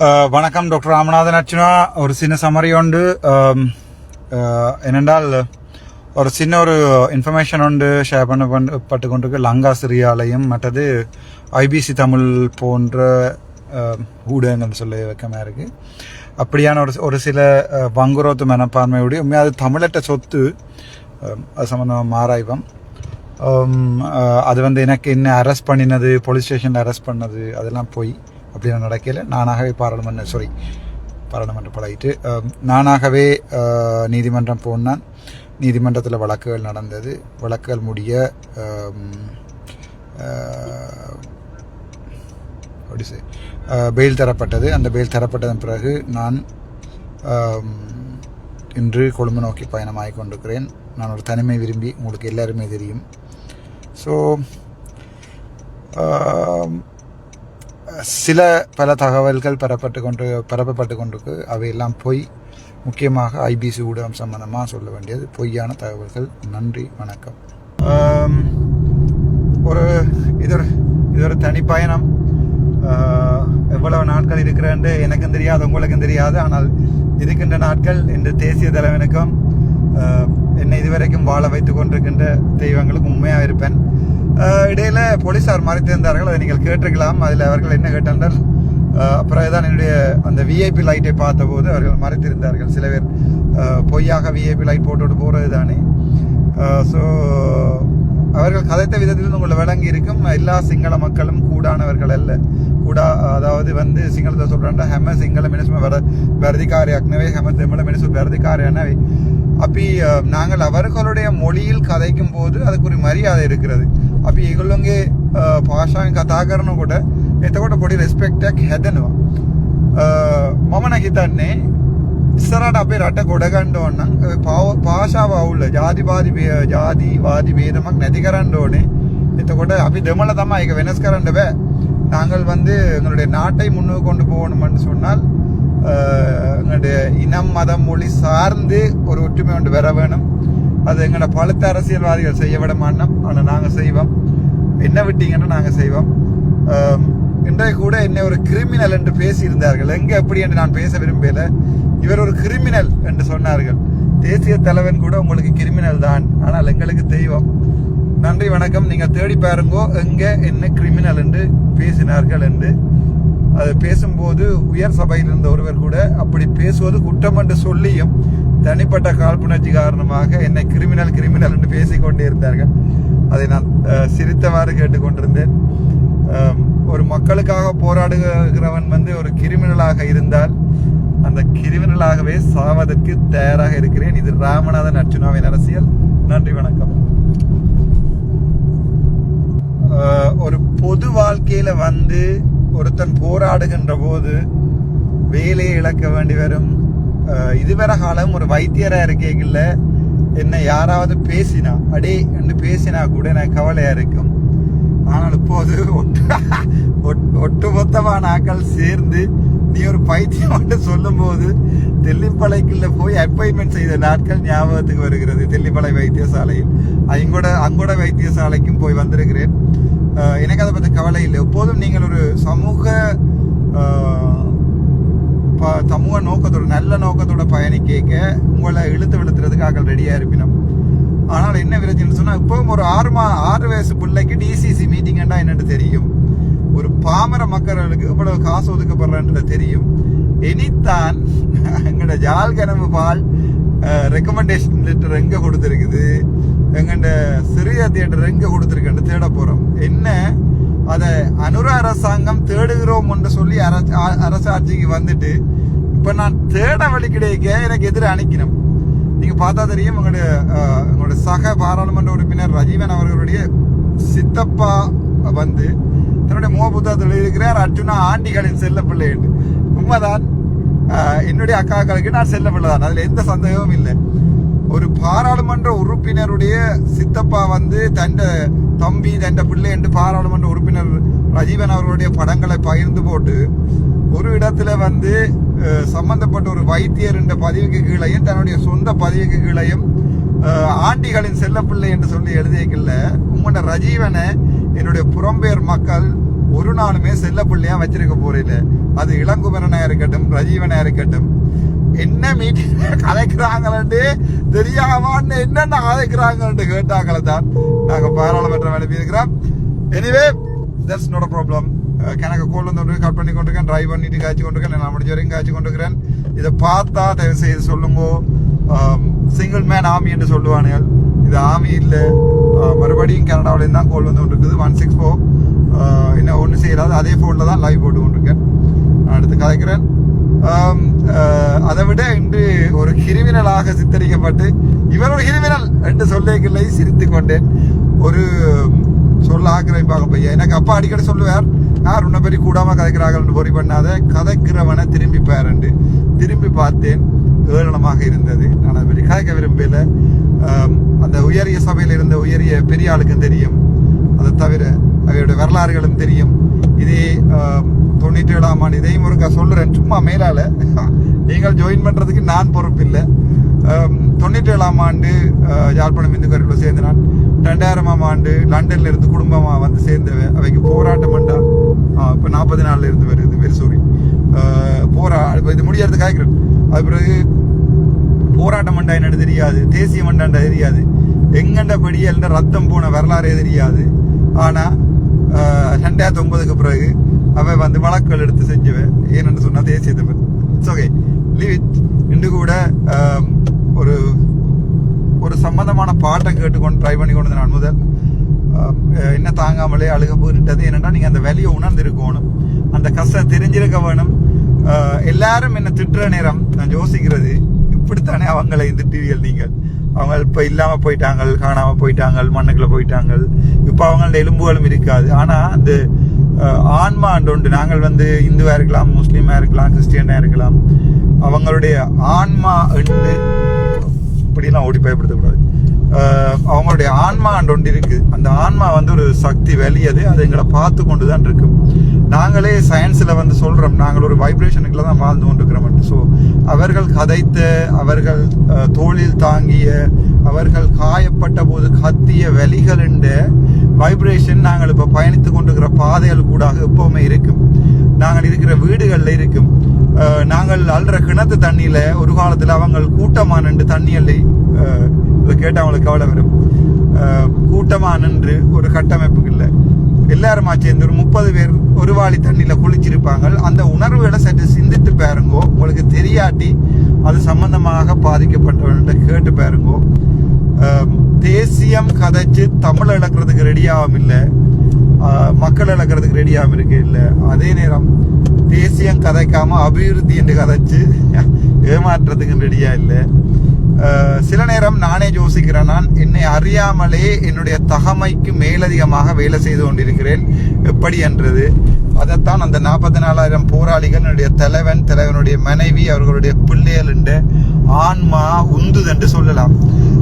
Uh, வணக்கம் doctor Ramanathan Archuna. ஒரு சின்ன சமரி உண்டு. Um, uh, என்னென்றால் ஒரு சின்ன ஒரு இன்ஃபர்மேஷன் உண்டு. ஷேர் பண்ண பட்டு கொண்டிருக்கு. லங்கா சிரியாலையும் மற்றது ஐபிசி தமிழ் போன்ற um, ஊடகங்கள் சொல்ல வைக்கமாக இருக்கு. அப்படியான ஒரு ஒரு சில அஹ், வங்குரோத்து மனப்பான்மையுடைய உண்மையாக அது தமிழட்ட சொத்து um, அது சம்மந்தமாக மாறாய்வம் அது வந்து எனக்கு என்ன அரெஸ்ட் பண்ணினது போலீஸ் ஸ்டேஷனில் அரெஸ்ட் பண்ணது அதெல்லாம் போய் அப்படின்னு நடக்கையில் நானாகவே பாராளுமன்ற சாரி பாராளுமன்றம் பழகிட்டு நானாகவே நீதிமன்றம் போனான். நீதிமன்றத்தில் வழக்குகள் நடந்தது. வழக்குகள் முடிய பெயில் தரப்பட்டது. அந்த பெயில் தரப்பட்டதன் பிறகு நான் இன்று கொழும்பு நோக்கி பயணமாகிக் கொண்டிருக்கிறேன். நான் ஒரு தனிமை விரும்பி உங்களுக்கு எல்லாருமே தெரியும். ஸோ சில பல தகவல்கள் பெறப்பட்டு கொண்டு பரப்பப்பட்டு கொண்டிருக்கு அவையெல்லாம் பொய். முக்கியமாக ஐபிசி ஊடகம் சம்பந்தமாக சொல்ல வேண்டியது. பொய்யான தகவல்கள். நன்றி. வணக்கம். ஒரு இது ஒரு இது ஒரு தனிப்பயணம் எவ்வளவு நாட்கள் இருக்கிறேன்னு எனக்கும் தெரியாது உங்களுக்கும் தெரியாது. ஆனால் இருக்கின்ற நாட்கள் இந்த தேசிய தலைவனுக்கும் என்னை இதுவரைக்கும் வாழ வைத்துக் கொண்டிருக்கின்ற தெய்வங்களுக்கும் உண்மையாக இருப்பேன். இடையில் போலீஸார் மறைத்திருந்தார்கள் அதை நீங்கள் கேட்டிருக்கலாம். அதில் அவர்கள் என்ன கேட்டால் தான் என்னுடைய அந்த விஐபி லைட்டை பார்த்தபோது அவர்கள் மறைத்திருந்தார்கள் சில பேர் பொய்யாக விஐபி லைட் போட்டுவிட்டு போகிறது தானே. ஸோ அவர்கள் கதைத்த விதத்தில் உங்களை விளங்கி இருக்கும். எல்லா சிங்கள மக்களும் கூடானவர்கள் அல்ல. கூடா அதாவது வந்து சிங்களத்தை சொல்கிறாண்டா ஹெம சிங்கள மினிசு வர வருதிக்காரியாக்குனவே ஹெம தமிழ மினிசு பிரதிகாரியானவை அப்படி நாங்கள் அவர்களுடைய மொழியில் கதைக்கும் போது அதுக்கு ஒரு மரியாதை இருக்கிறது. அப்படி இவங்களுங்க பாஷாங்க கதாகரனும் கூட එතකොට පොඩි රෙස්පෙක්ටක් හැදෙනවා මම නහිතන්නේ ඉස්සරට අපේ රට ගොඩගණ්ඩ ඕන්නම් පාශාව අවුල්ල ජාතිවාදි ජාතිවාදි බේදමක් නැති කරන්න ඕනේ එතකොට අපි දෙමල තමයි එක වෙනස් කරන්න බෑ நாங்கள் வந்து எங்களுடைய நாட்டை முன்னுக்கு கொண்டு போகணும்னு சொன்னால் அஹ், எங்களுடைய இனம் மதம் மொழி சார்ந்து ஒரு ஒற்றுமை ஒன்று வர வேணும் அது எங்களை பழுத்த அரசியல்வாதிகள் செய்ய விட மாட்டோம். ஆனால் நாங்கள் செய்வோம். என்ன விட்டீங்கன்னா நாங்கள் செய்வோம். இன்றைய கூட என்னை ஒரு கிரிமினல் என்று பேசியிருந்தார்கள். எங்கே எப்படி என்று நான் பேச விரும்பல இவர் ஒரு கிரிமினல் என்று சொன்னார்கள். தேசிய தலைவன் கூட உங்களுக்கு கிரிமினல் தான். ஆனால் எங்களுக்கு தெய்வம். நன்றி வணக்கம். நீங்கள் தேடி பாருங்கோ எங்கே என்ன கிரிமினல் என்று பேசினார்கள் என்று. அது பேசும்போது உயர் சபையில் இருந்த ஒருவர் கூட அப்படி பேசுவது குற்றம் என்று சொல்லியும் தனிப்பட்ட காழ்ப்புணர்ச்சி காரணமாக என்னை கிரிமினல் கிரிமினல் என்று பேசிக்கொண்டே இருந்தார்கள் அதை நான் சிரித்தவாறு கேட்டுக்கொண்டிருந்தேன். ஒரு மக்களுக்காக போராடுகிறவன் வந்து ஒரு கிரிமினலாக இருந்தால் அந்த கிரிமினலாகவே சாவதற்கு தயாராக இருக்கிறேன். இது ராமநாதன் அர்ச்சுனாவின் அரசியல். நன்றி வணக்கம். ஒரு பொது வாழ்க்கையில வந்து ஒருத்தன் போராடுகின்ற போது வேலையை இழக்க வேண்டி வரும் இதுவரை காலம் ஒரு வைத்தியராக இருக்கேங்கல்ல என்னை யாராவது பேசினா அடே என்று பேசினா கூட எனக்கு கவலையாக இருக்கும். ஆனால் இப்போது ஒட்டு ஒட்- ஒட்டுமொத்தமான ஆட்கள் சேர்ந்து நீ ஒரு பைத்தியம் என்று சொல்லும்போது தெல்லிப்பளைக்குள்ள போய் அப்பாயின்மெண்ட் செய்த நாட்கள் ஞாபகத்துக்கு வருகிறது. தெல்லிப்பளை வைத்தியசாலையில். அங்கூட அங்கூட வைத்தியசாலைக்கும் போய் வந்திருக்கிறேன். எனக்கு அதை பற்றி கவலை இல்லை. எப்போதும் நீங்கள் ஒரு சமூக ப- சமூக நோக்கத்தோட நல்ல நோக்கத்தோட பயணிக்க உங்களை இழுத்து விழுத்துறதுக்கு ஆக்கள் இருப்பினோம். ஆனால் என்ன பிரச்சனை சொன்னால் இப்போவும் ஒரு ஆறு மா ஆறு வயசு பிள்ளைக்கு டிசிசி மீட்டிங்னா என்னன்னு தெரியும். ஒரு பாமர மக்களுக்கு இவ்வளவு காசு ஒதுக்கப்படுறன்றது தெரியும். இனித்தான் எங்களோட ஜால் கனவு பால் ரெக்கமெண்டேஷன் லெட்டர் எங்கே கொடுத்துருக்குது? எங்கண்ட சிறிய தியேட்டர் எங்கே கொடுத்துருக்குன்னு தேட போகிறோம் என்ன? அதை அனுர அரசாங்கம் தேடுகிறோம் என்று சொல்லி அரசாட்சிக்கு வந்துட்டு இப்போ நான் தேட வழி கிடைக்க எனக்கு எதிர அணிக்கணும். நீங்க பார்த்தா தெரியும் உங்களுடைய உங்களுடைய சக பாராளுமன்ற உறுப்பினர் ரஜீவன் அவர்களுடைய சித்தப்பா வந்து தன்னுடைய முக புத்தகத்தில் இருக்கிறார் அர்ஜுனா ஆண்டிகளின் செல்ல பிள்ளை என்று. உண்மைதான். என்னுடைய அக்காக்களுக்கு நான் செல்ல பிள்ளை தான். அதில் எந்த சந்தேகமும் இல்லை. ஒரு பாராளுமன்ற உறுப்பினருடைய சித்தப்பா வந்து தண்ட தம்பி தண்ட பிள்ளை என்று பாராளுமன்ற உறுப்பினர் ரஜீவன் அவர்களுடைய படங்களை பகிர்ந்து போட்டு ஒரு இடத்துல வந்து சம்பந்தப்பட்ட ஒரு வைத்தியர் என்ற பதிவுக்கு கீழையும் தன்னுடைய சொந்த பதிவுக்கு கீழையும் ஆண்டிகளின் செல்லப்பிள்ளை என்று சொல்லி எழுதியக்கல உங்களோட ரஜீவனை என்னுடைய புறம்பெயர் மக்கள் ஒரு நாளுமே செல்ல வச்சிருக்க போறதில்ல அது இளங்குமரனா இருக்கட்டும் ரஜீவனா இருக்கட்டும். என்ன மீட்டிங் கலைக்கிறாங்களே தெரியாம என்னென்ன கலைக்கிறாங்கன்னு கேட்டாங்களே தான் நாங்கள் பாராளுமன்றம் அனுப்பியிருக்கிறோம். Anyway that's not a problem கணக்கு கோல் வந்து கட் பண்ணி கொண்டிருக்கேன் ட்ரைவ் பண்ணிட்டு காய்ச்சி கொண்டிருக்கேன் நான் முடிஞ்ச வரைக்கும் காய்ச்சி கொண்டிருக்கிறேன். இதை பார்த்தா தயவு செய்து சொல்லுங்க சிங்கிள் மேன் ஆமி என்று சொல்லுவானுகள் இது ஆமி இல்லை. மறுபடியும் கனடாவிலேருந்து தான் கோல் வந்து கொண்டிருக்குது. ஒன் சிக்ஸ் ஃபோர் என்ன ஒன்றும் செய்யலாது அதே ஃபோனில் தான் லைவ் போட்டு கொண்டிருக்கேன். நான் அடுத்து கதைக்கிறேன் அதை விட இன்று ஒரு கிரிமினலாக சித்தரிக்கப்பட்டு இவர் ஒரு கிரிமினல் என்று சொல்லிகளை சிரித்து கொண்டேன். ஒரு சொல்ல ஆக்கிரமிப்பாக பையன் எனக்கு அப்பா அடிக்கடி சொல்லுவார் யார் உன்னை பெரிய கூடாமல் கதைக்கிறார்கள் பொறி பண்ணாத கதைக்கிறவனை திரும்பி என்று திரும்பி பார்த்தேன் ஏளனமாக இருந்தது. நான் அதை பற்றி கதைக்க விரும்பல அந்த உயரிய சபையில் இருந்த உயரிய பெரிய ஆளுக்கும் தெரியும். அதை தவிர அவையோட வரலாறுகளும் தெரியும். தேதி தொண்ணூற்றி ஏழாம் ஆண்டு இதையும் ஒருக்கா சொல்லுறேன் சும்மா மேலால. நீங்கள் ஜாயின் பண்றதுக்கு நான் பொறுப்பில்லை. தொண்ணூற்றி ஏழாம் ஆண்டு யாழ்ப்பாணம் இந்து கருவில் நான் ரெண்டாயிரமாம் ஆண்டு லண்டன்ல இருந்து குடும்பமா வந்து சேர்ந்தவன் அவைக்கு போராட்டம் பண்ணா இப்போ நாற்பது நாளில் இருந்து வருது வெரி சாரி போரா இப்போ இது முடியறது காய்க்கிறேன் அது பிறகு போராட்டம் மண்டா என்னன்னு தெரியாது தேசிய மண்டாண்டா தெரியாது. எங்கண்ட எல்லாம் ரத்தம் போன வரலாறே தெரியாது. ஆனா ரெண்டாயிரத்தி ஒன்பதுக்கு பிறகு அவன் வந்து வழக்குகள் எடுத்து செஞ்சுவேன். ஏன்னு சொன்னா தேசிய Tamil it's okay leave it இன்று கூட ஒரு ஒரு சம்பந்தமான பாட்டை கேட்டுக்கொண்டு ட்ரை பண்ணி கொண்டு நான் முதல். என்ன தாங்காமலே அழுக போயிட்டது என்னன்னா நீங்க அந்த வெளியை உணர்ந்திருக்கணும். அந்த கஷ்டம் தெரிஞ்சிருக்க வேணும். எல்லாரும் என்ன திட்டுற நேரம் நான் யோசிக்கிறது இப்படித்தானே அவங்களை திட்டுவீர்கள் நீங்கள். அவங்க இப்போ இல்லாமல் போயிட்டாங்க காணாமல் போயிட்டாங்க மண்ணுக்குள்ளே போயிட்டாங்க இப்போ அவங்களோட எலும்புகளும் இருக்காது. ஆனால் அந்த ஆஹ், ஆன்மா உண்டு. நாங்கள் வந்து இந்துவாக இருக்கலாம் முஸ்லீமாக இருக்கலாம் கிறிஸ்டியனாக இருக்கலாம். அவங்களுடைய ஆன்மா என்று இப்படிலாம் ஓடி பயப்படுத்தக்கூடாது. அவங்களுடைய ஆன்மா ஒன்று இருக்கு. அந்த ஆன்மா வந்து ஒரு சக்தி வெளியது. அது எங்களை பார்த்து கொண்டு தான் இருக்கும் நாங்களே சயின்ஸில் வந்து சொல்கிறோம் நாங்கள் ஒரு வைப்ரேஷனுக்குள்ள தான் வாழ்ந்து கொண்டிருக்கிறோம் ஸோ அவர்கள் கதைத்த அவர்கள் தோளில் தாங்கிய அவர்கள் காயப்பட்ட போது கத்திய வலிகள் வைப்ரேஷன் நாங்கள் இப்போ பயணித்து கொண்டிருக்கிற பாதைகள் கூடாக எப்போவுமே இருக்கும். நாங்கள் இருக்கிற வீடுகளில் இருக்கும். நாங்கள் அல்ற கிணத்து தண்ணியில் ஒரு காலத்துல அவங்க கூட்டமா தண்ணியில் தண்ணி அள்ளி கேட்டு அவங்களுக்கு கவலை வரும். கூட்டமாக நின்று ஒரு கட்டமைப்புக்கு இல்லை. எல்லாருமா சேர்ந்து ஒரு முப்பது பேர் ஒரு வாளி தண்ணியில் குளிச்சிருப்பாங்க. அந்த உணர்வுகளை சற்று சிந்தித்து பாருங்கோ. உங்களுக்கு தெரியாட்டி அது சம்பந்தமாக பாதிக்கப்பட்டவன்கிட்ட கேட்டு பாருங்கோ. தேசியம் கதைச்சு தமிழ் இழக்கிறதுக்கு ரெடியாகவும் இல்லை. மக்கள் இழக்கிறதுக்கு ரெடியாகவும் இருக்கு இல்லை. அதே நேரம் தேசியம் கதைக்காமல் அபிவிருத்தி என்று கதைச்சு ஏமாற்றுறதுக்கு ரெடியாக இல்லை. சில நேரம் நானே யோசிக்கிறேன் நான் என்னை அறியாமலே என்னுடைய தகமைக்கு மேலதிகமாக வேலை செய்து கொண்டிருக்கிறேன். எப்படி என்றது? அதைத்தான் அந்த நாற்பத்தி நாலாயிரம் போராளிகள் என்னுடைய தலைவன் தலைவனுடைய மனைவி அவர்களுடைய பிள்ளைகள் என்று ஆன்மா உந்துது என்று சொல்லலாம்.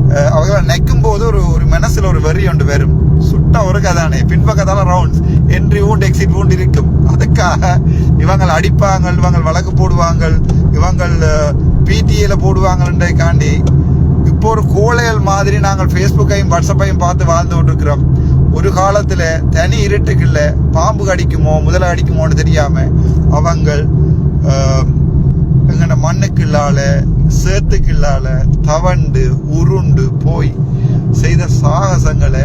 அஹ் அவர்களை நிற்கும் போது ஒரு ஒரு மனசுல ஒரு வெறி ஒன்று வரும். சுட்ட ஒரு கதானே பின்பக்கத்தால ரவுண்ட்ஸ் என்ட்ரி ஊண்ட் எக்ஸிட் ஊண்ட் இருக்கும். அதுக்காக இவங்கள் அடிப்பாங்க இவங்கள் வழக்கு போடுவாங்க இவங்கள் பிடிஏல போடுவாங்கன்றதுக்காண்டி இப்போ ஒரு கோழைகள் மாதிரி நாங்கள் ஃபேஸ்புக்கையும் வாட்ஸ்அப்பையும் பார்த்து வாழ்ந்து கொண்டிருக்கிறோம். ஒரு காலத்தில் தனி இருட்டுக்குள்ள பாம்பு கடிக்குமோ முதல அடிக்குமோன்னு தெரியாமல் அவங்கள் எங்கட மண்ணுக்குள்ளால சேத்துக்குள்ளால தவண்டு உருண்டு போய் செய்த சாகசங்களை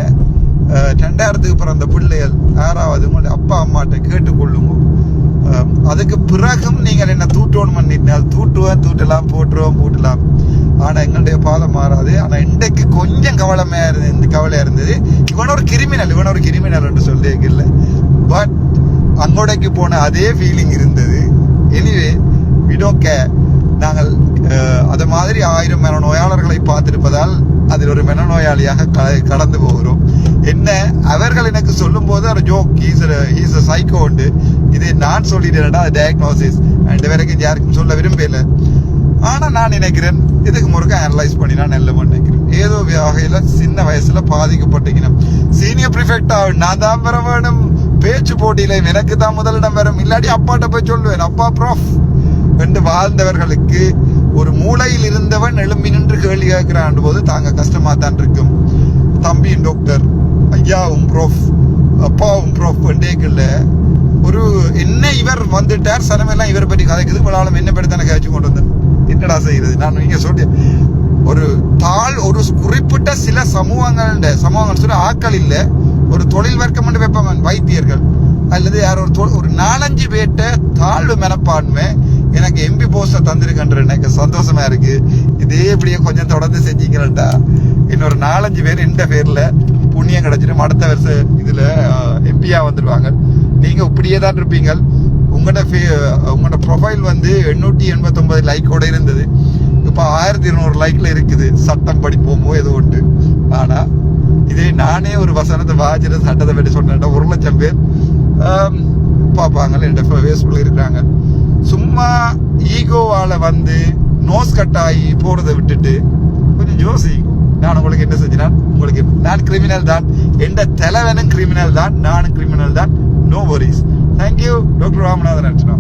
ரெண்டாயிரத்துக்கு பிறந்த பிள்ளைகள் யாராவது உங்களுடைய அப்பா அம்மாட்ட கேட்டுக்கொள்ளுங்க அதுக்கு பிறகும் நீங்கள் என்ன தூட்டோன்னு பண்ணிட்டால் தூட்டுவேன் தூட்டலாம் போட்டுருவோம் போட்டலாம். ஆனால் எங்களுடைய பாதம் மாறாது. ஆனால் இன்றைக்கு கொஞ்சம் கவலமையாக இருந்தது இந்த கவலையாக இருந்தது. இவன் ஒரு கிரிமினல் இவன் ஒரு கிரிமினல் என்று சொல்லியே இல்லை. பட் அங்கோடைக்கு போன அதே ஃபீலிங் இருந்தது. எனிவே விடோ நாங்கள் அதை அது மாதிரி ஆயிரம் மன நோயாளர்களை பார்த்திருப்பதால் அதில் ஒரு மனநோயாளியாக க- கடந்து போகிறோம். என்ன அவர்கள் எனக்கு சொல்லும் போது ஒரு ஜோக் ஹீஸ் ஹீஸ் சைக்கோ உண்டு இது நான் சொல்லிட்டேன்டா டயக்னோசிஸ் ரெண்டு வரைக்கும் யாருக்கும் சொல்ல விரும்பல. ஆனால் நான் நினைக்கிறேன் இதுக்கு முறுக்க அனலைஸ் பண்ணி நான் நல்ல நினைக்கிறேன். ஏதோ வகையில் சின்ன வயசுல பாதிக்கப்பட்டிருக்கிறேன் சீனியர் ப்ரிஃபெக்ட் நான் தான் பெற வேணும். பேச்சு போட்டியில எனக்கு தான் முதலிடம் வரும். இல்லாட்டி அப்பாட்ட போய் சொல்லுவேன் அப்பா ப்ரோஃப் என்று வாழ்ந்தவர்களுக்கு ஒரு மூலையில் இருந்தவன் எழும்பி நின்று கேள்வி கேட்கிறான் போது தாங்க கஷ்டமா தான் இருக்கும். தம்பியின் டாக்டர் ஐயாவும் ப்ரோஃப் அப்பாவும் ப்ரோஃப் என்றேக்கல்ல ஒரு என்ன இவர் வந்துட்டார் சனமெல்லாம் இவரை பற்றி கதைக்குது இவ்வளவு என்ன பற்றி தானே கதைச்சு கொண்டு வந்தார் என்னடா செய்யறது நான் நீங்க சொல்லி ஒரு தாழ் ஒரு குறிப்பிட்ட சில சமூகங்கள் சமூகங்கள் சொல்ல ஆட்கள் இல்லை ஒரு தொழில் வர்க்கம் என்று வைப்பவன் வைத்தியர்கள் அல்லது யார் ஒரு தொ- ஒரு நாலஞ்சு பேர்ட்ட தாழ்வு மனப்பான்மை எனக்கு எம்பி போஸ்ட தந்திருக்கன்ற எனக்கு சந்தோஷமா இருக்கு இதே இப்படியே கொஞ்சம் தொடர்ந்து செஞ்சீங்களா இன்னொரு நாலஞ்சு பேர் இந்த பேர்ல புண்ணியம் கிடைச்சிடும் அடுத்த வருஷம் இதுல எம்பியா வந்துடுவாங்க நீங்கள் இப்படியே தான் இருப்பீங்கள். உங்களோட ஃபே- உங்களோட ப்ரொஃபைல் வந்து எண்ணூற்றி எண்பத்தொம்பது லைக்கோட இருந்தது. இப்போ ஆயிரத்தி இருநூறு லைக்கில் இருக்குது. சட்டம் படிப்போமோ ஏதோ ஒன்று. ஆனால் இதே நானே ஒரு வசனத்தை வாஜில சட்டத்தை பற்றி சொன்னேன்டா ஒரு லட்சம் பேர். ஆம், பார்ப்பாங்க என் ஃபேஸ்புக்கில் இருக்கிறாங்க. சும்மா ஈகோவால் வந்து நோஸ் கட் ஆகி போறதை விட்டுட்டு கொஞ்சம் யோசி. நான் உங்களுக்கு என்ன செஞ்சேன் உங்களுக்கு நான் கிரிமினல் தான். எந்த தலைவனும் கிரிமினல் தான் நானும் கிரிமினல் தான். No worries thank you doctor Ramanathan Archana